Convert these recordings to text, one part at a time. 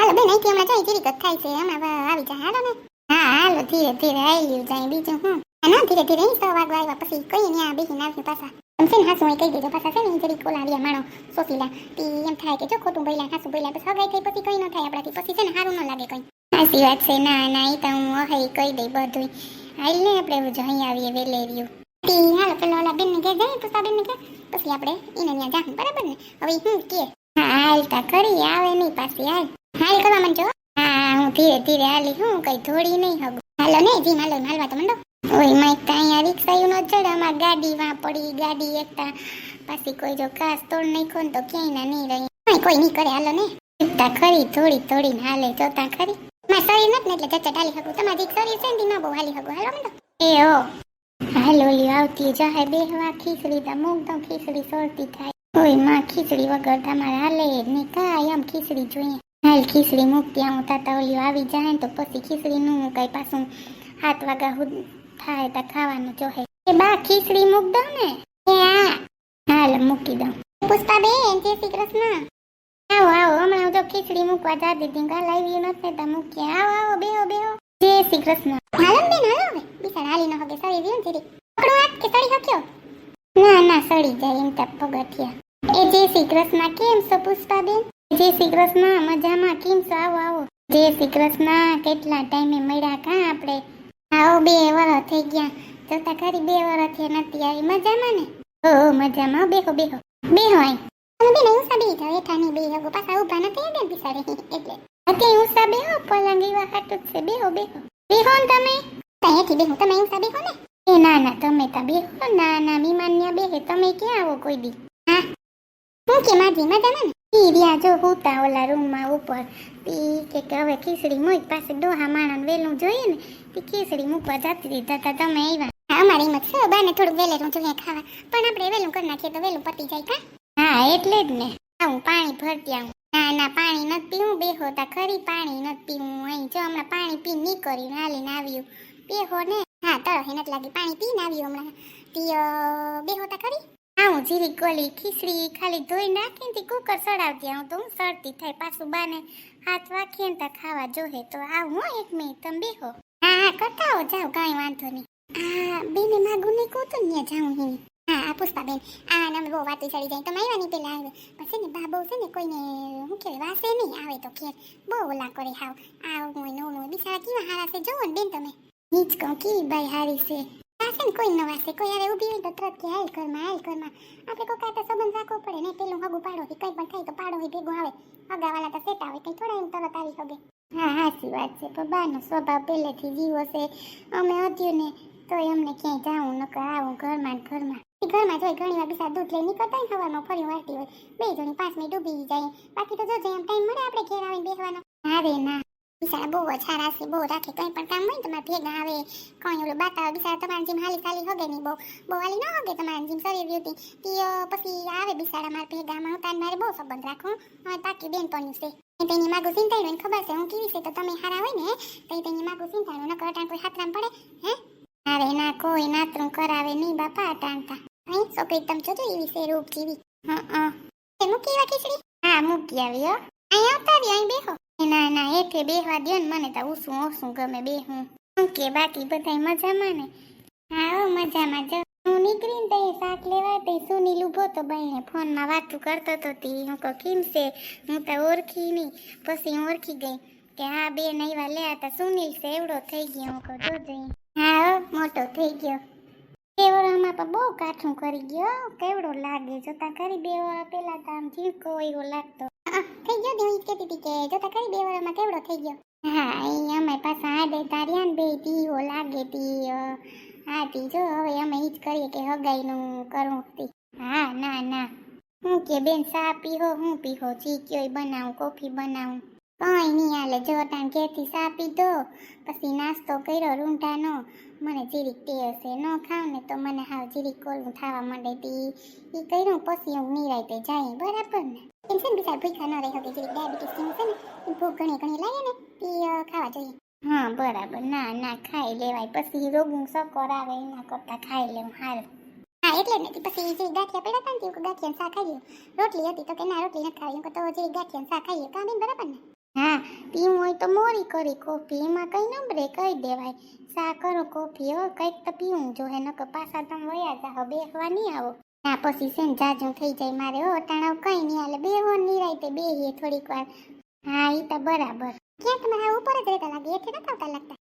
હાલો બેન અહીંથી હમણાં જાય કેવી જ છે, હમણાં આવી જાય હાલો ને. હા, હાલો, ધીરે ધીરે આવી જાય, બીજું હું. ના, ધીરે ધીરે અહીં સો વાગવા આવ્યા પછી કઈ ત્યાં બેસીને આવશે પાછા. એમ છે ને, હાસુ કહી દેજો, પાછા છે ને જરીક ઓલા આવ્યા માણો સોસીલા તી, એમ થાય કે જો ખોટું બોલ્યા, હાસુ બોલ્યા પછી હગાઈ થઈ, પછી કઈ ન થાય આપણાથી. પછી છે ને સારું ન લાગે કઈ. સાચી વાત છે, ના ના એ તો હું અહે કહી દઈ બધું હાલ ને, આપણે એવું જો અહીં આવીએ વેલેરિયું તી, હાલો, પેલો ઓલા બેન ને કે, જાય પુષ્પા બેન ને કે, પછી આપણે એને ત્યાં જાહું, બરાબર ને? હવે હું કે? હાલ તા કરી આવે નહીં પાછી, હાલ. હાલ કરવા માંડજો. હા, હું ધીરે ધીરે હાલી, હું કઈ થોડી નહીં હગું હાલો ને, જી, હાલો, હાલવા તો મંડો. ઓય માઈક તો અહીંયા રિક્ષાયું નો ચડ. અમાર ગાડી વાં પડી, ગાડી એકતા. પાછી કોઈ જો કાસ તોડ નાખ્યો ને તો ક્યાંય ના નહીં રહી. કાંઈ નહીં કરે, હાલો ને. તા ખરી થોડી થોડી હાલે, જોતા ખરી. માર શરીર નથી ને એટલે ચચટ હાલી શકું. તમારી શરીર છે ને બહુ હાલી શકું. હાલો મંડો. એ ઓ હાલો ઓલી આવતી જાહે બેહવા, ખીચડી તા મૂક તો ખીચડી સોરતી થાય. ઓય, માં, ખીચડી વગર તમારે હાલે જ નહીં. કાંઈ આમ ખીચડી જોઈએ. હાલ ખીચડી મૂકતી હું તાતા ઓલી આવી જાય તો પછી ખીચડીનું કઈ પાછું હાથ વાગા હુદ થાય તા ખાવાનું જોહે એ બા, ખીચડી મૂક દઉં ને. હાલ મૂકી દઉં. પુષ્પા બેન જય શ્રી કૃષ્ણ. આવો આવો, હમણાં જો ખીચડી મૂકવા જા દીધી કાલ આવી નથી તા મૂકી આવો આવો, બેહો બેહો. જય શ્રી કૃષ્ણ. હાલો બેન, હાલો હવે. બિચાર હાલી ન હગે સળી રહ્યું જીરી પકડો હાથ કે સળી હક્યો? ના ના, સળી જાય એમ ત્યાં પગથિયા. એ જય શ્રી કૃષ્ણ, કેમ છો પુષ્પા બેન જય શ્રી કૃષ્ણ, મજામાં? કેમ છો? આવો આવો. જય શ્રી કૃષ્ણ. કેટલા ટાઈમે મળ્યા કા આપણે? આવો, બે વરસ થઈ ગયા. જોતા ખરી બે વરસથી નથી આવી. મજામાં ને? ઓ મજામાં. બેહો બેહો. બેહો આઈ તમે બેન ઉસા બેહી જાવ એઠા બે હગો પાછા ઊભા નથી બેન બિસાડે એટલે. અત્યારે ઉસા બેહો, પલંગ એવા હાટું છે. બેહો બેહો. બેહો ને તમે. ત્યાંથી બેહો. તમે ઉસા બેહો ને? એ ના ના, તમે તા બેહો. ના ના મીમાન ન્યા બેહે. તમે ક્યાં આવો કોઈ દી? હા? હું કે માજી મજામાં ને? ઈ રહ્યા જો હુતા ઓલા રૂમમાં ઉપર. ઈ કે હવે ખીચડી મોજ પાસે ડોહા માણન વેલું જોઈએ ને તી ખીચડી મૂકવા જતી દીધા તતા તમે આવ્યા હા હિંમત છે બાને થોડું વેલેરું જોઈએ ખાવા. પણ આપણે વેલું કરી નાખીએ તો વેલું પતી જાય કા? હા એટલે જ ને. હું પાણી ભરતી આવું. ના ના પાણી નથી પીવું બેહો તા ખરી પાણી નથી પીવું અહીં. જો હમણાં પાણી પી ની કર્યું હાલીને આવ્યું. બેહો ને. હા તરફ નથી લાગી પાણી પીને આવ્યું હમણાં. તી અ, બેહો તા આવું જીરી ગોલી, ખીચડી ખાલી ધોઈ નાખીને તી કુકર સડાવતી હું તો હું સડતી થાય પાછું બાને હાથ વાખીએ ને તા ખાવા જોહે. તો આ હું એક મિનિટ, તમે બેહો. હા હા કટાવો જાઓ, કાંઈ વાંધો નહીં. આ બેને માગું નહીં કહું તો ને જાઉં હું. હા, આ પુષ્પા બેન, આ નામ બહુ વાતી ચડી જાય. તમે આવ્યા પેલા આવે પછી ને બા બહુ છે ને, કોઈને હું કે વાસે નહીં, આવે તો ખેર બહુ ઓલા કરે હાવ. આ હું નવું નવું બિચારા કેવા હારા છે. જોવો ને બેન તમે. નીચ કહું, કેવી બાઈ હારી છે. આ ને કોઈ ન વાસે કોઈ આવે ઊભી હોય તો તરત કે હાલ ઘરમાં હાલ ઘરમાં. આપણે કોઈ કાંઈ સંબંધ રાખવો પડે ને પેલું હગું પાડો કે કંઈ પણ થાય તો પાડો હોય, ભેગું આવે. હગાવાલા તો સેટા હોય, કંઈ થોડા એમ તરત આવી શકે હા સાચી વાત છે, પણ બાનો સ્વભાવ પહેલેથી જીવો છે. અમે હતું ને તોય અમને ક્યાંય જાવું, નકર આવું ઘરમાં ને ઘરમાં. ઘરમાં જોઈ ઘણી વાર બિચારા દૂધ લઈ નીકળતા હોય ને સવારમાં ફરી વાળતી હોય. બે જણી પાંચ મિનિટ ડૂબી જાય. બાકી તો જો એમ ટાઈમ મળે આપણે ઘેર આવીને બેસવાનો. અરે ના. બિચારા બહુ ઓછા રાશિ બહુ રાખે કંઈ પણ કામ હોય તમારે ભેગા આવે કંઈ ઓલું બાતા બિચારા તમારા જેમ હાલી ખાલી હોગે નહીં બહુ. બહુ હાલી ન હોગે તમારા જેમ શરીર બ્યુટી તીઓ પછી આવે બિચારા મારા ભેગામાં હું મારે બહુ સંબંધ રાખું હવે પાકી બેન પણ છે. તેની માગું ચિંતાઈ હોય ખબર છે, હું કેવી છે, તો તમે હારા હોય ને, તો તેની માગું ચિંતાઈ નકર અટાણ કોઈ હાથરામ પડે, હે? અરે ના કોઈ નાતરું કરાવે નહીં બાપા અટાણતા અહીં છોકરી તમે જોજો એવી છે, રૂપ જેવી. હા મૂકી એવા હા, મૂકી આવી અહીં આવતા આવી અહીં બેહો. ના ના એકે બેહવા દ્યો ને મને તો ઉસું ઓસું ગમે બેહું. શું કે બાકી બધાય મજામાં ને? હા, હો, મજામાં જો. હું નીકળીને તો શાક લેવા તે સુનીલ ઊભો તો ભાઈ ફોનમાં વાતું કરતો તો તે હું કહું, કેમ છે? હું તો ઓળખી નહીં. પછી હું ઓળખી ગઈ કે હા બે નૈવા લે હતા. સુનીલ છે, એવડો થઈ ગયો. હું કહું જોજો જઈ. હા, હો, મોટો થઈ ગયો. બે વરામાં બહુ કાઠું કરી ગયો કેવડો લાગે? જોતા ખરી બે પેલા તો આમ ઝીણકો એવો લાગતો. ગયો દેવી કહેતી હતી કે જોતા ખરી બે વરામાં કેવડો થઈ ગયો? હા એ અમે પાછા આ દે ને બે તીવો લાગે તી હા તી, જો, હવે અમે ઈ જ કરીએ કે હગાઈનું કરવું હતી હા, ના ના. હું કે બેન સા પીહો, હું પીહો ચી કયો બનાવું, કોફી બનાવું. કઈ નહીં હાલે. જો તાણ ઘેરથી સાપી દો, પછી નાસ્તો કર્યો, રૂંઢાનો. મને જીરીક ટેવ છે. ન ખાવ ને તો મને હાવ જીરીક કોલું થવા માંડે તી એ કર્યું, પછી હું નિરાયતે જાય બરાબર ને? એમ છે ને બિચાર ભૂખા ન રહી શકે જીરીક ડાયાબિટીસ છે ને એ ભૂખ ઘણી ઘણી લાગે ને તે ખાવા જોઈએ. હા, બરાબર. ના ના, ખાઈ લેવાય. પછી રોગનું સકોર આવે, એના કરતા ખાઈ લેવું હાલ હા, એટલે જ પછી જે ગાંઠિયા પડ્યા હતા ને, તે ગાંઠિયા શાક ખાઈ રોટલી હતી તો કે ના, રોટલી નથી ખાવી તો જે ગાંઠિયા શાક ખાઈએ કાં બરાબર ને? હા હોય તો મોરી કરી કોફી, એમાં કંઈ નંબરે કહી દેવાય. સા કરો કોફી, હો, કંઈક તો પીવું જો હે, નકર પાછા તમે વયા જાઓ બેસવા નહીં આવો. ના પછી છે ને થઈ જાય મારે, હો, તણાવ કઈ નહીં હાલે, બેહો નિરાયતે બેહીએ થોડીક વાર. હા, ઈ તો બરાબર. ક્યાં તમે આ ઉપર જ રહેતા લાગે એઠે નતા આવતા લાગતા.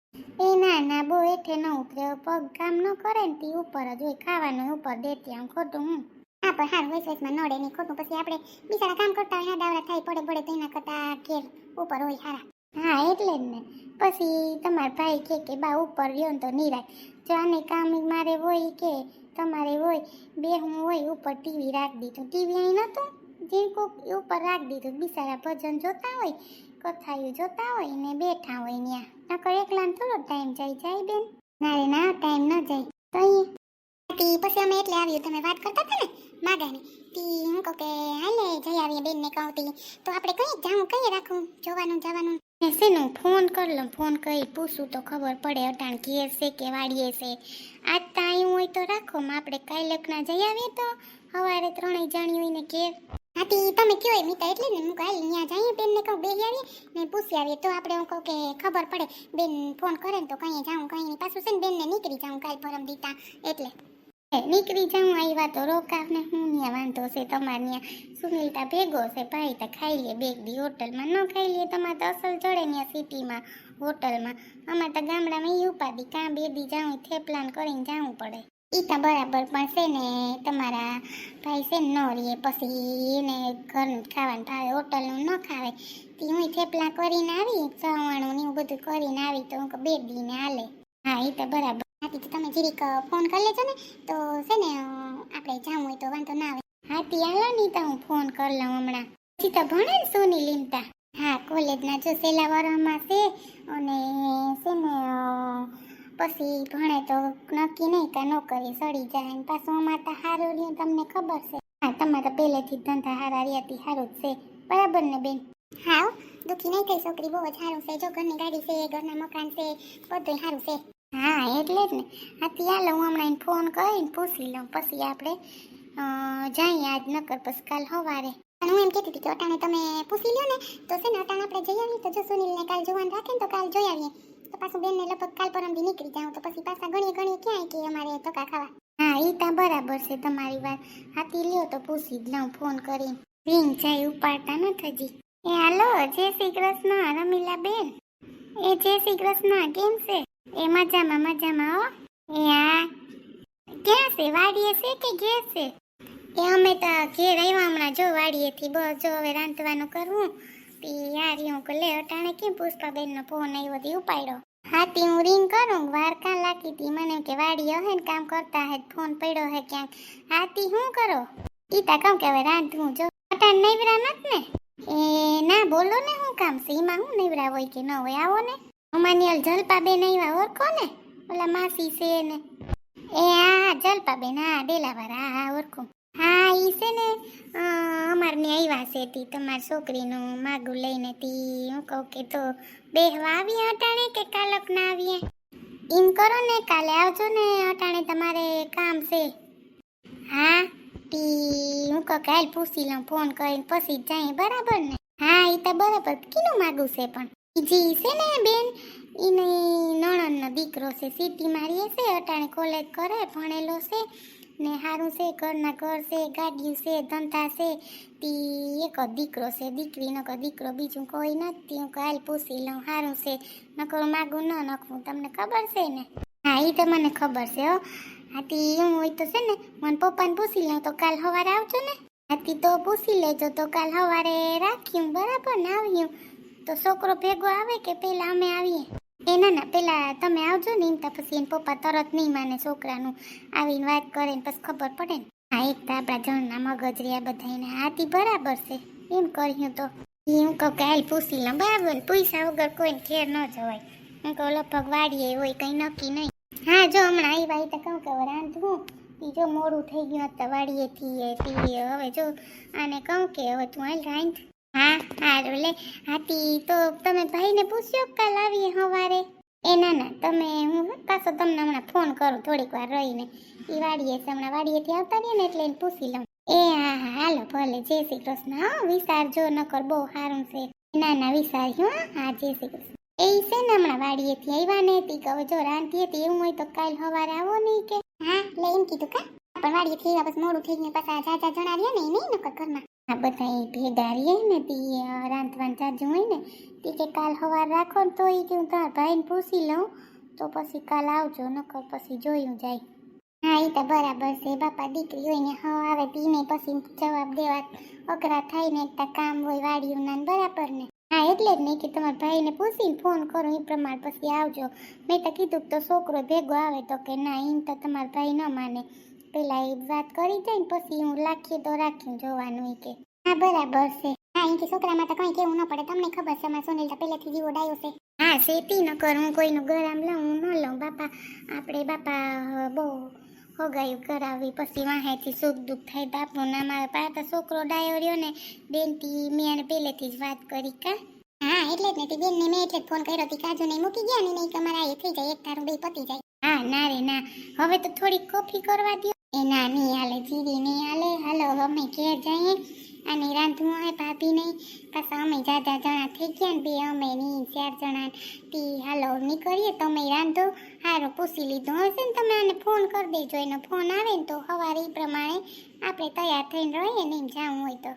એ ના ના, બહુ એઠે ન ઉતરે પગ કામ ન કરે ને તી ઉપર જ હોય, ખાવાનું ઉપર દેતી આમ ખોટું હું. હા, પણ હાર વેસ વેસમાં નડે નહીં ખોટું. પછી આપણે બિચારા કામ કરતા હોય દાવડા થાય, પડે પડે તો એના કરતા ઘેર ઉપર હોય સારા હા, એટલે જ ને. પછી તમારા ભાઈ કે કે, બા, ઉપર ને તો નિરાય જો આને કામ મારે હોય કે, તમારે હોય, બે હું હોય, ઉપર ટીવી રાખી દીધું. ટીવી અહીં નહોતું જે કોક ઉપર રાખી દીધું. બિચારા ભજન જોતા હોય કથાયું જોતા હોય, ને બેઠા હોય ત્યાં નકર એકલા થોડો ટાઈમ જાય જાય બેન. ના ટાઈમ ન જાય. તો પછી અમે એટલે આવ્યું, તમે વાત કરતા હતા ને? માગાની તી હું કહું કે હાલે, જઈ આવીએ બેન ને કહું તી તો આપણે કઈ જાઉં, કઈ રાખું? જોવાનું, જવાનું. શેનું? ફોન કર ફોન કરી પૂછું તો ખબર પડે, અટાણ ઘેર છે કે વાડીએ છે. આજ તો આવ્યું હોય તો રાખો આપણે કાલે લખના જઈ આવીએ તો. સવારે ત્રણેય જાણી હોય ને ઘેર. હાથી, તમે કયો એ મીતા એટલે ને? હું કાલે અહીંયા જઈએ બેનને કહું બે આવીએ ને પૂછી આવીએ. તો આપણે હું કહું કે, ખબર પડે. બેન ફોન કરે ને તો કઈ જાઉં કઈ નહીં પાછું છે ને બેન ને નીકળી જાઉં કાલ પરમ દીતા એટલે. નીકળી જાઉં આવ્યા તો રોકાવ ને હું ત્યાં વાંધો છે તમારે ત્યાં સુનિલતા ભેગો છે ભાઈ, તો ખાઈ લે બે દી હોટલમાં. ન ખાઈ લે તમારે તો અસલ જડે ત્યાં સિટીમાં, હોટલમાં. અમારે તો ગામડામાં એ ઉપાધિ, કાં બે દી જાઉં થેપલાન કરીને જાવું પડે. ઈ તો બરાબર પણ છે ને, તમારા ભાઈ છે ને, ન રે પછી એને ઘરનું ખાવાનું ભાવે, હોટલનું ન ખાવે. તે હું થેપલા કરીને આવી ચવાણું ને એવું બધું કરીને આવી, તો હું બે દીને હાલે. હા એ તો બરાબર. હાથી તો તમે જીરીક ફોન કરી લેજો ને. તો છે ને આપણે જાવું હોય તો વાંધો ના આવે. હાથી હાલો નહીં તો હું ફોન કરી લઉં હમણાં. પછી તો ભણે ને સોની લીમતા. હા, કોલેજના જો સેલા વરમાં છે અને છે ને પછી ભણે તો નક્કી નહીં કે નોકરી સડી જાય ને પાછું અમારે તો સારું રહ્યું, તમને ખબર છે. હા, તમારે તો પહેલેથી ધંધા હારા રહ્યા સારું જ છે. બરાબર ને, બેન? હા દુઃખી નહીં થઈ, છોકરી બહુ જ સારું છે. જો ઘરની ગાડી છે, ઘરના મકાન છે બધું સારું છે. હા, એટલે જ ને. આથી ત્યાં લઉં હમણાં એને ફોન કરીને પૂછી લઉં. પછી આપણે જઈએ આજ નકર, પછી કાલ સવારે. હું એમ કહેતી હતી કે અટાણે તમે પૂછી લ્યો ને, તો છે ને અટાણે આપણે જઈ આવીએ. તો જો સુનિલને કાલ જોવાનું રાખે ને, તો કાલ જોઈ આવીએ. તો પાછું બેનને લગભગ કાલ પરમથી નીકળી જાઉં. તો પછી પાછા ગણીએ ગણીએ ક્યાંય કે અમારે ધક્કા ખાવા. હા એ તો બરાબર છે તમારી વાત. હાથી લ્યો તો પૂછી જ લઉં ફોન કરીને. રિંગ જાય ઉપાડતા નથી થજી એ હાલો, જય શ્રી કૃષ્ણ રમીલા બેન એ જય શ્રી કૃષ્ણ, કેમ છે? એ મજામાં મજામાં હો. એ હા ક્યાં છે વાડીએ છે કે ઘેર છે એ અમે તો ઘેર આવ્યા હમણાં જો વાડીએથી બસ જો હવે રાંધવાનું કરવું પી યાર હું કે લે અટાણે કેમ પુષ્પાબેનનો ફોન આવ્યો હતી ઉપાડ્યો? હા તે હું રિંગ કરું વાર લાગી હતી મને કે વાડીએ હે ને કામ કરતા હે ફોન પડ્યો હે ક્યાંક. હા તી શું કરો? ઈ તા કહું કે હવે રાંધવું જો. અટાણ નૈવરા નત ને? એ ના બોલો ને હું કામ છે? એમાં હું નૈવરા હોય કે ન હોય? આવો ને. અમાની જલપાબેન આવ્યા ઓળખો ને ઓલા માસી છે ને. એ હા, જલપાબેન, હા, ડેલાવાળા, હા ઓળખું. હા, ઈ છે ને અમારને આવ્યા છે તી, તમારી છોકરીનું માગું લઈને તી. હું કહું કે તો બેહવા આવીએ અટાણે કે કાલક ના આવીએ? એમ કરો ને, કાલે આવજો ને, અટાણે તમારે કામ છે. હા તી હું કહું કાલ પૂછી લઉં, ફોન કરીને પછી જાય, બરાબર ને? હા એ તો બરાબર કીનું માગું છે પણ. જે, છે ને બેન? એની નણંદનો દીકરો છે, સિટીમાં રહે છે, અટાણે કોલેજ કરે, ભણેલો છે, ને સારું છે, ઘરના ઘર છે ગાડીયું છે, ધંધા છે, તી એક દીકરો છે, દીકરીનો નકર દીકરો બીજું કોઈ નથી. હું કાલ પૂછી લઉં સારું છે, નકર માગું ન નખવું, તમને ખબર છે ને? હા એ તો મને ખબર છે, હો. હાથી એવું હોય તો છે ને, મને પપ્પાને પૂછી લઉં, તો કાલ સવારે આવજો ને? હાથી, તો પૂછી લેજો, તો કાલ સવારે રાખ્યું બરાબર ને આવ્યું તો છોકરો ભેગો આવે કે પેલા અમે આવીએ? એ ના ના, પેલા તમે આવજો ને, એમ તો પછી એને પપ્પા તરત નહીં માને છોકરાનું. આવીને વાત કરે ને પછી ખબર પડે ને. હા એક તો આપણા જણના મગજ રહ્યા બધાને હાથી બરાબર છે. એમ કર્યું તો. હું કહું કે હાલ પૂછી લઉં બરાબર ને પૈસા વગર કોઈને ઘેર ન જવાય. હું કહું, લગભગ વાડીએ હોય, કંઈ નક્કી નહીં. હા, જો હમણાં આવ્યા એ તો કહું કે રાંધવું જો મોડું થઈ ગયું હતું વાડીએથી હવે જો આને કહું કે હવે તું હાલ રાંધ. હા હારું લે હાથી, તો તમે ભાઈને પૂછ્યો કાલ આવીએ સવારે એ ના ના, તમે, હું પાછો તમને હમણાં ફોન કરું, થોડીક વાર રહીને. એ વાડીએ છે, હમણાં વાડીએથી આવતા રહીએ ને, એટલે એને પૂછી લઉં. એ, હા હા, હાલો, ભલે, જય શ્રી કૃષ્ણ. હા વિચારજો નકર બહુ સારું છે. ના ના વિચાર્યું હા જય શ્રી કૃષ્ણ. એ છે ને, હમણાં વાડીએથી આવ્યા ને હતી કે હવે જો રાંધી હતી એવું હોય તો કાલ સવારે આવો નહીં કે. હા એટલે એમ કીધું કા? પણ વાડીએથી આવ્યા પછી મોડું થઈને પાછા જાજા જણા રહ્યા ને નહીં, નકર ઘરમાં. આ બધા ને તી રાંધવાન રાંધવાનું હોય ને તે કે કાલ સવાર રાખો ને તો એ કે હું તારા ભાઈને પૂછી લઉં, તો પછી કાલ આવજો, નકર પછી જોયું જાય. હા એ તો બરાબર છે, બાપા દીકરી હોય ને, હા, આવે તીને પછી જવાબ દેવા અઘરા થાય ને એકતા કામ હોય વાડીયું ના બરાબર ને? હા, એટલે જ નહીં કે તમારા ભાઈને પૂછીને ફોન કરો એ પ્રમાણે પછી આવજો. મેં તો કીધું તો છોકરો ભેગો આવે તો કે ના એમ તો તમારા ભાઈ ન માને. પેલા એ વાત કરી દે ને પછી હું લાખી તો રાખી જોવાનું કે. હા, બરાબર છે. હા એમ કે છોકરામાં તો કઈ કેવું ન પડે. તમને ખબર છે, અમારા સોનલ તો જીવો ડાયો છે. હા, શેતી ન કર, હું કોઈનું ગરામ લઉં, હું ન લઉં. બાપા, આપણે બાપા બહુ હોગાયું કરાવી, પછી વાહેથી સુખ દુઃખ થાય. તો આપણું ના મારે પાતા છોકરો ડાયો રહ્યો ને, બેનથી મેં એને પહેલેથી જ વાત કરી કા. હા, એટલે જ નથી બેનને મેં એટલે ફોન કર્યો હતી કાજુ ને મૂકી ગયા ને નહીં તમારા એ થઈ જાય, એક તારું બે પતી જાય. હા, ના રે, ના. હવે તો થોડીક કોફી કરવા દો એ ના હાલે જીરી નહીં હાલે હાલો અમે ઘેર જઈએ. અને રાંધવું હોય ભાભી નહીં, પાછા અમે જાજા જણા થઈ ગયા ને બે, અમે નહીં ચાર જણા તી, હાલો, નીકળીએ. તમે રાંધો. હારો, પૂછી લીધું હશે ને તમે આને ફોન કરી દેજો. એનો ફોન આવે ને તો સવારે એ પ્રમાણે આપણે તૈયાર થઈને રહીએ ને એમ જવું હોય તો.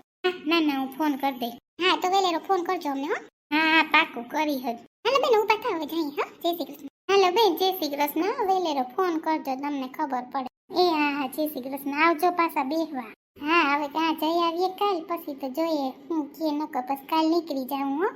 ના ના, હું ફોન કરી દઈ હા, તો વેલેરો ફોન કરજો અમને, હો. હા પાકું, કરી હજ. હાલો, બેન ઊભા થાવ જઈએ હા. જય શ્રી કૃષ્ણ. હાલો, બેન, જય શ્રી કૃષ્ણ. વેલેરો ફોન કરજો, તમને ખબર પડે. એ, હા હા, જય શ્રી કૃષ્ણ. આવજો પાછા બેહવા. હા, હવે ત્યાં જઈ આવીએ કાલ? પછી તો જોઈએ. હું કે નકર કપસ કાલ નીકળી જાઉં, હો.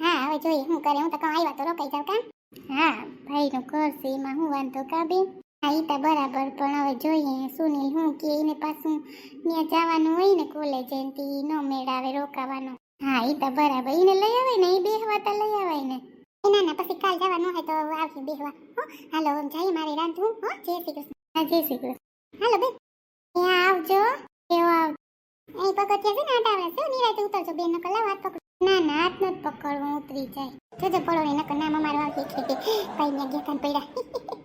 હા, હવે જોઈએ હું કરે. હું તો કાં આવ્યા તો રોકાઈ જાઉં કાં? હા, ભાઈનું ઘર છે, એમાં હું વાંધો કા બેન? હા એ તો બરાબર, પણ હવે જોઈએ. સુનિલ હું કે એને પાછું ત્યાં જવાનું હોય ને કોલેજ એનથી ન મેળ આવે રોકાવાનો. હા એ તો બરાબર. એને લઈ આવે ને એ બેહવા તો લઈ આવે ને. ના ના, પછી કાલ જવાનું હોય તો આવશે બેહવા, હો. હાલો જઈએ મારે રાંધવું, હો. જય શ્રી કૃષ્ણ. હા, જય શ્રી કૃષ્ણ. હાલો બેન ત્યાં આવજો કેવો આવજો. એ પગથિયા છે ને આટાવડા છે નિરાતે ઉતરજો બેન નકલ લાવ હાથ પકડ. ના ના, હાથ નથી પકડવું ઉતરી જાય. જોજો પડો નકલ નકર નામ આવતી ભાઈ ને કાન પડ્યા.